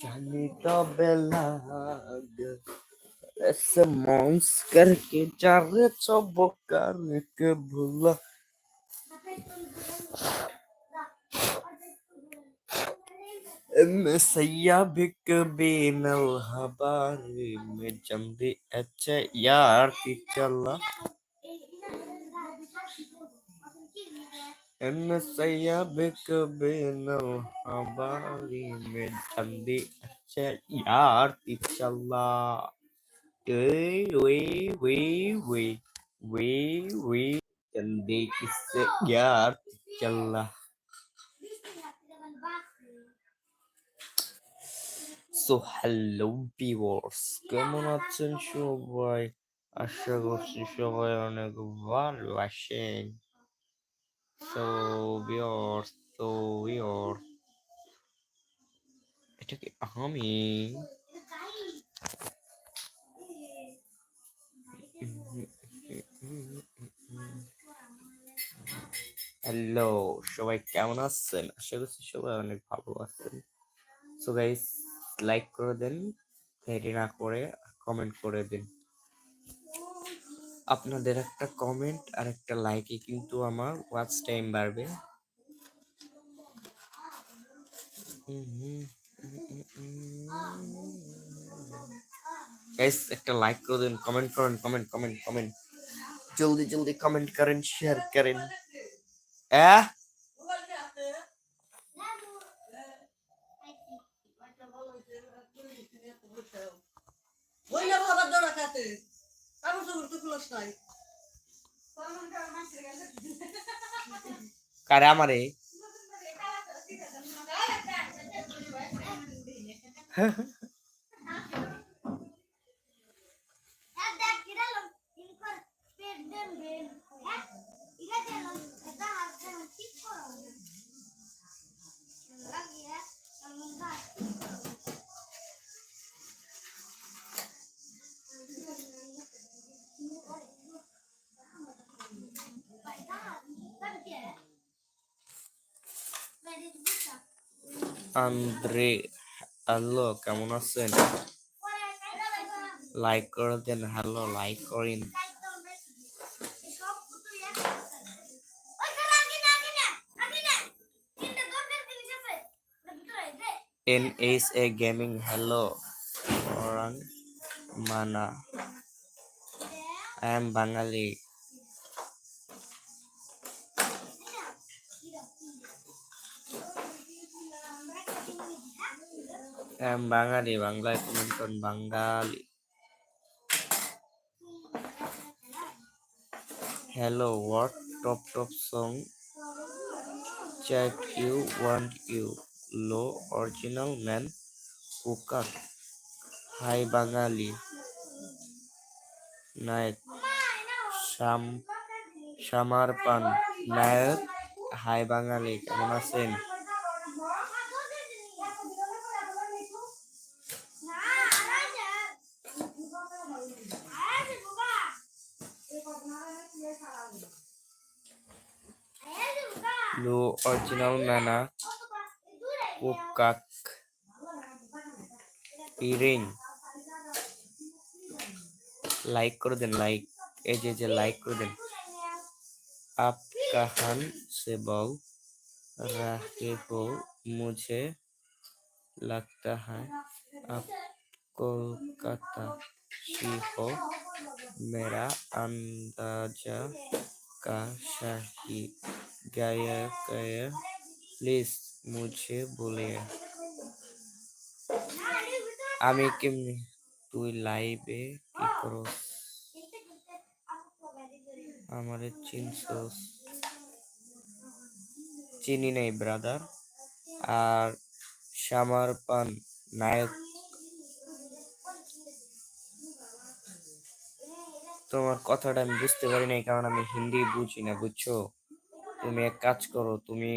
जाने कब लाग करके जा रे चौबो करके भूला मैं सैया बिक बेन हबारी में जम्बी अच्छा यार चला। मैं सैया बिक बेन हबारी में जम्बी अच्छा यार चला। वे वे वे वे वे वे चंदे किससे यार चला। সো হ্যালো ভিউয়ার্স কেমন আছেন? সবাই? আশা করছি সবাই অনেক ভালো আছেন। সো ভিউয়ার্স তো ভিউয়ার্স এটা কি আমি? হ্যালো সবাই কেমন আছেন? আশা করছি সবাই অনেক ভালো আছেন। সো গাইস লাইক করে দেন দেরি না করে কমেন্ট করে দিন। আপনাদের একটা কমেন্ট আর একটা লাইকে কিন্তু আমার ওয়াচ টাইম বাড়বে। গাইস একটা লাইক করে দিন কমেন্ট করেন কমেন্ট কমেন্ট কমেন্ট জলদি জলদি কমেন্ট করেন শেয়ার করেন। আহ ওই না বাবা দৌড়া খাতে কারও সবুর তো ক্লোজ কারে আমারে? আন্দ্রে হ্যালো কেমন আছেন লাইক করে দেন হ্যালো লাইক করেন N H A gaming hello orang মানা I am Bengali I am Bengali, বাংলায় কমেন্ট করুন Bengali. Hello what top top song chat you want you low original man কুকাক hi Bengali নায়ক শাম শামার পান নায়ক হাই বাঙালি কেমন আছেন লো অরিজিনাল ম্যানা কুকাক ইরিং লাইক করে দেন লাইক এই যে যে লাইক করে দেন आप कहाँ से बोल रहे हो मुझे लगता है आप कोलकाता से हो मेरा अंदाजा का सही गया गया प्लीज मुझे बोलिए আমি কেমনি তুই লাইভে কি করস আমারে চিনছস চিনি নেই ব্রাদার আর শ্যামার পান নায়ক তোমার কথাটা আমি বুঝতে পারি নাই কারণ আমি হিন্দি বুঝি না বুঝছো তুমি এক কাজ করো, তুমি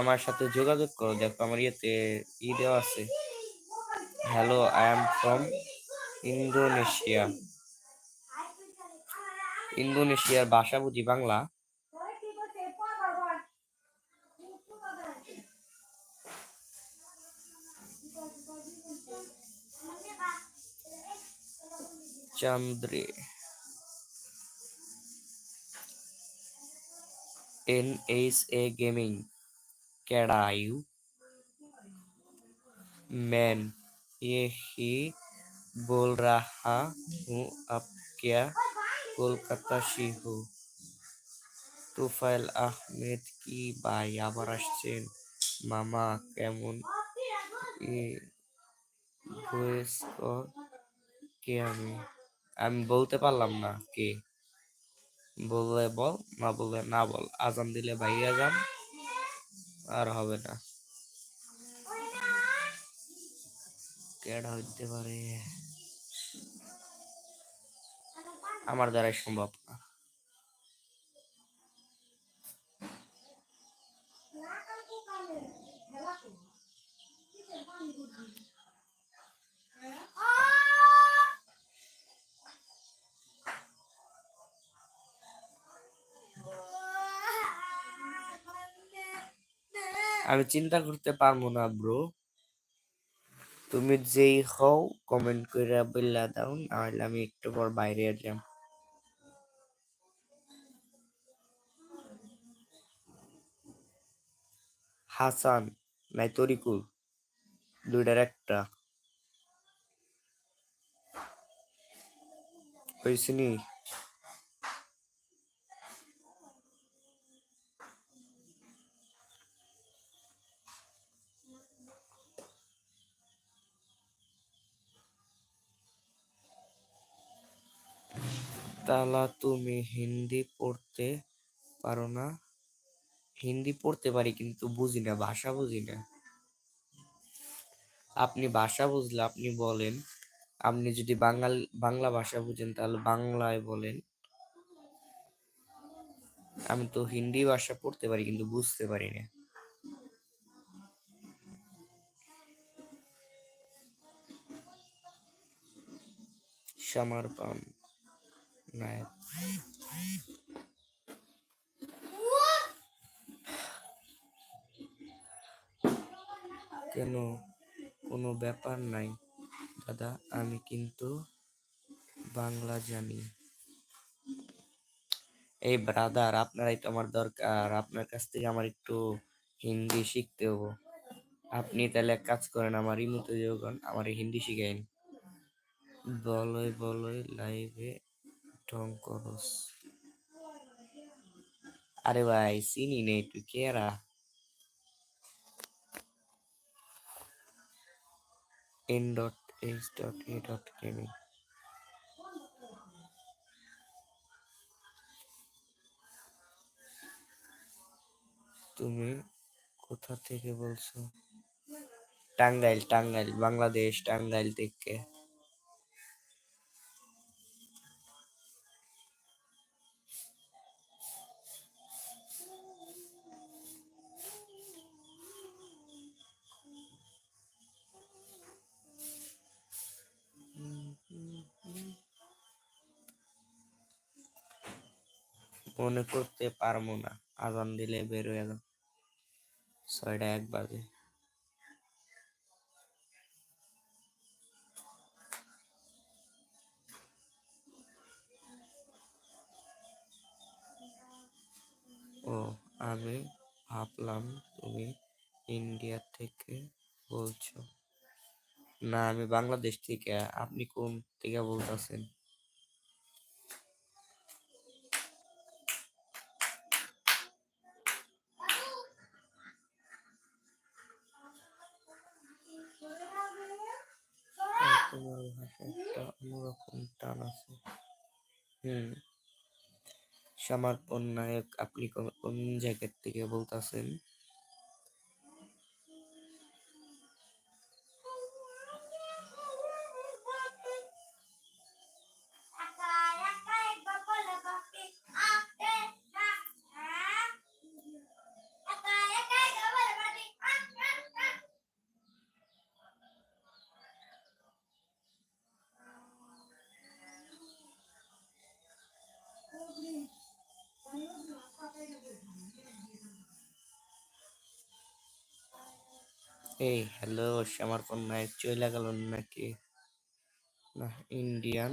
আমার সাথে যোগাযোগ করো, দেখো আমার ইয়েতে ই দেওয়া আছে। Hello I am from Indonesia ইন্দোনেশিয়ার ভাষা বুঝি Bangla. চন্দ্রে। N S A gaming कैडा आयु मैन ये ही बोल रहा हूँ अब क्या কলকাতা শিহু তুফাইল আহমেদ কি ভাই আবার আসছেন মামা কেমন ভয়েস কে আমি আমি বলতে পারলাম না কে বললে বল, না বললে না বল। আজান দিলে বাইরে যান, আর হবে না। হইতে পারে। আমার দ্বারাই সম্ভব না। আমি চিন্তা করতে পারব না ব্রো তুমি যেই হও কমেন্ট করে বললা দাও, নাহলে আমি একটু পর বাইরে যাম। হাসান, নাই তরিকুল, দুইটার একটা। হয়েছে তালা তুমি হিন্দি পড়তে পারো না। হিন্দি পড়তে পারি কিন্তু বুঝি না, ভাষা বুঝি না। আপনি ভাষা বুঝলে আপনি বলেন, আপনি যদি বাঙাল, বাংলা ভাষা বুঝেন তাহলে বাংলায় বলেন। আমি তো হিন্দি ভাষা পড়তে পারি কিন্তু বুঝতে পারি না। সমর্পণ নায়ক কেন? কোনো ব্যাপার নাই। দাদা, আমি কিন্তু বাংলা জানি। এই ব্রাদার আপনারাই তো আমার দরকার। আপনার কাছ থেকে আমার একটু হিন্দি শিখতে হব। আপনি তাহলে এক কাজ করেন, আমার ইমুতে যখন আমার হিন্দি শিখাইন। বলয় বলয় লাইভে ঢং করস আরে ভাই চিনি নেই তুই কেরা in dot, h dot, a dot gaming তুমি কোথা থেকে বলছো? টাঙ্গাইল টাঙ্গাইল, বাংলাদেশ, টাঙ্গাইল থেকে। মনে করতে পারব না। আজান দিলে বের হয়ে গেল ছয়টা এক বাজে। ও, আমি ভাবলাম তুমি ইন্ডিয়া থেকে বলছো। না, আমি বাংলাদেশ থেকে। আপনি কোন থেকে বলতেছেন? অন্যরকম টান আছে। হুম। সমর্পণ নায়ক আপনি কোন- কোন জায়গার থেকে বলতেছেন? এই হ্যালো, আমার ফোন নাই চলে গেল নাকি? না ইন্ডিয়ান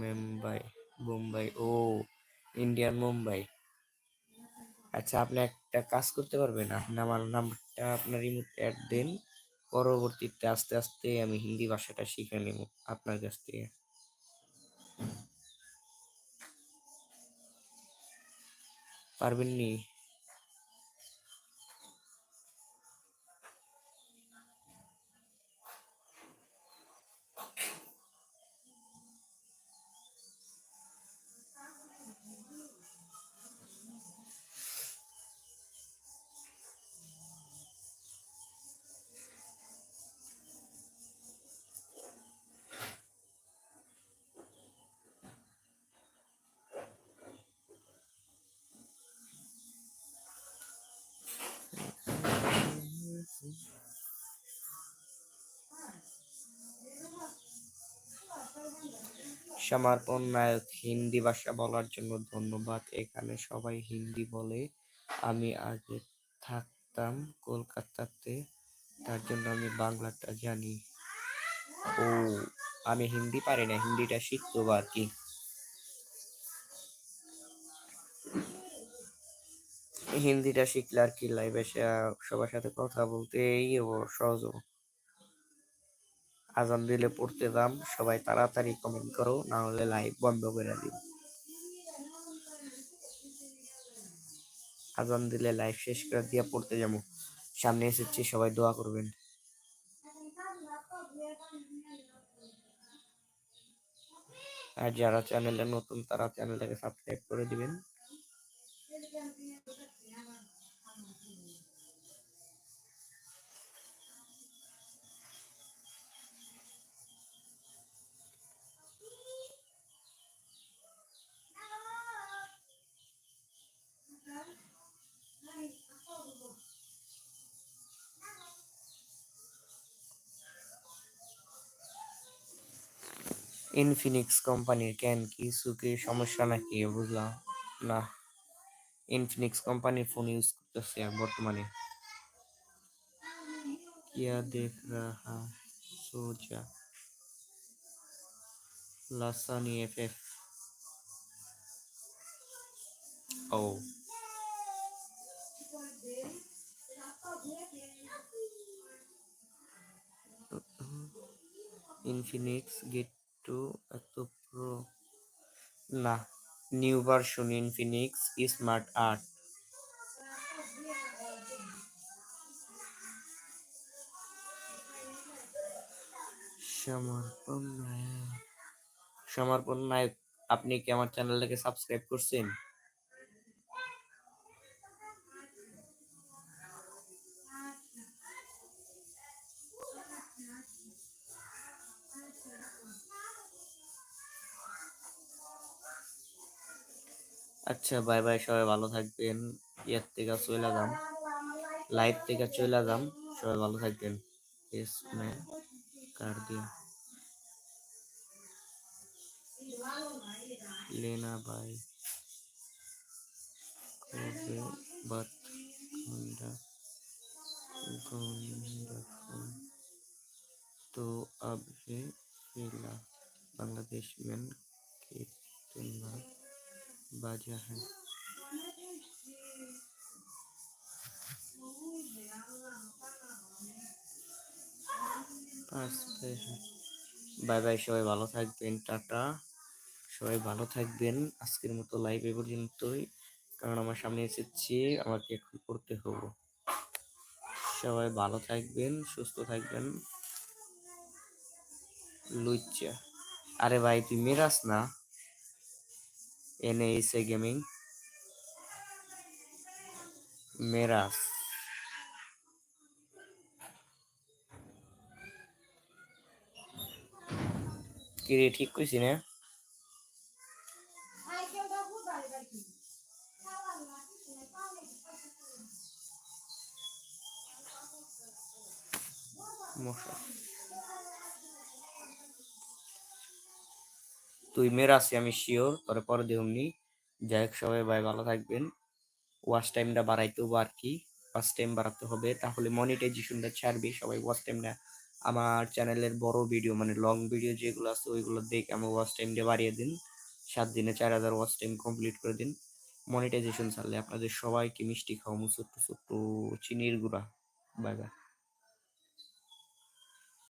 মুম্বাই মুম্বাই, ও ইন্ডিয়ান মুম্বাই। আচ্ছা আপনি একটা কাজ করতে পারবেন, আপনি আমার নামটা আপনার রিমোট অ্যাড দেন, পরবর্তীতে আস্তে আস্তে আমি হিন্দি ভাষাটা শিখে নেব আপনার কাছ থেকে। পারবেন নি? সমর্পণ নায়ক। হিন্দি ভাষা বলার জন্য ধন্যবাদ। এখানে সবাই হিন্দি বলে আমি আগে থাকতাম কলকাতাতে, তার জন্য আমি বাংলাটা জানি। ও, আমি হিন্দি পারি না, হিন্দিটা শিখতে আর কি? হিন্দিটা শিখলে আর কি লাইভে সবার সাথে কথা বলতে এই সহজ। আজান দিলে পড়তে দাম সবাই তাড়াতাড়ি কমেন্ট করো, না হলে লাইভ বন্ধ করে দিন আজান দিলে লাইভ শেষ করে দিয়ে পড়তে যাব। সামনে এসেছি, সবাই দোয়া করবেন। আর যারা চ্যানেলে নতুন, তারা চ্যানেলটাকে সাবস্ক্রাইব করে দিবেন। ইনফিনিক্স কোম্পানির কেন কিছু কি সমস্যা নাকি বুঝলাম না। ইনফিনিক্স কোম্পানির ফোন ইউজ করতেছি বর্তমানে। কিয়া দেখ রাহা সোজা। Lasani F F O. Infinix get to এত প্রো না new version Infinix smart art Samarpan Nayak. Samarpan নায়ক, আপনি কি আমার চ্যানেলটাকে সাবস্ক্রাইব করছেন? আচ্ছা বাই বাই সবাই ভালো থাকবেন ইয়ার থেকে চলে যাম লাইভ থেকে চলে যাম সবাই ভালো থাকবেন इसमें कर दिया लेना भाई कबे बात गंदा गंदा फोन तो अब है फिला बांग्लादेश में कितना बाजा है বাই বাই সবাই ভালো থাকবেন টাটা সবাই ভালো থাকবেন আজকের মতো লাইভ এ পর্যন্তই কারণ আমার সামনে এসেছি আমাকে এখন করতে হবে সবাই ভালো থাকবেন সুস্থ থাকবেন লুচ্চা আরে ভাই তুই মেরাস না এনে এসে গেমিং মেরাস কি ঠিক কইছি না? মশা। তুই মেয়ের আছি আমি শিওর তোরে পরে দেউমনি যাই হোক সবাই ভাই ভালো থাকবেন। ওয়াচ টাইমটা বাড়াইতে হব আর কি। ওয়াচ টাইম বাড়াতে হবে। তাহলে মনিটাইজেশনটা ছাড়বে। সবাই ওয়াচ টাইমটা আমার চ্যানেলের বড় ভিডিও মানে লং ভিডিও যেগুলো আছে, ওইগুলো দেখে আমার ওয়াচ টাইমটা বাড়িয়ে দিন। সাত দিনে চার হাজার ওয়াচ টাইম কমপ্লিট করে দিন। মনিটাইজেশন ছাড়লে আপনাদের সবাইকে মিষ্টি খাওয়াবো। ছোট্ট ছোট্ট চিনির গুঁড়া। বাগা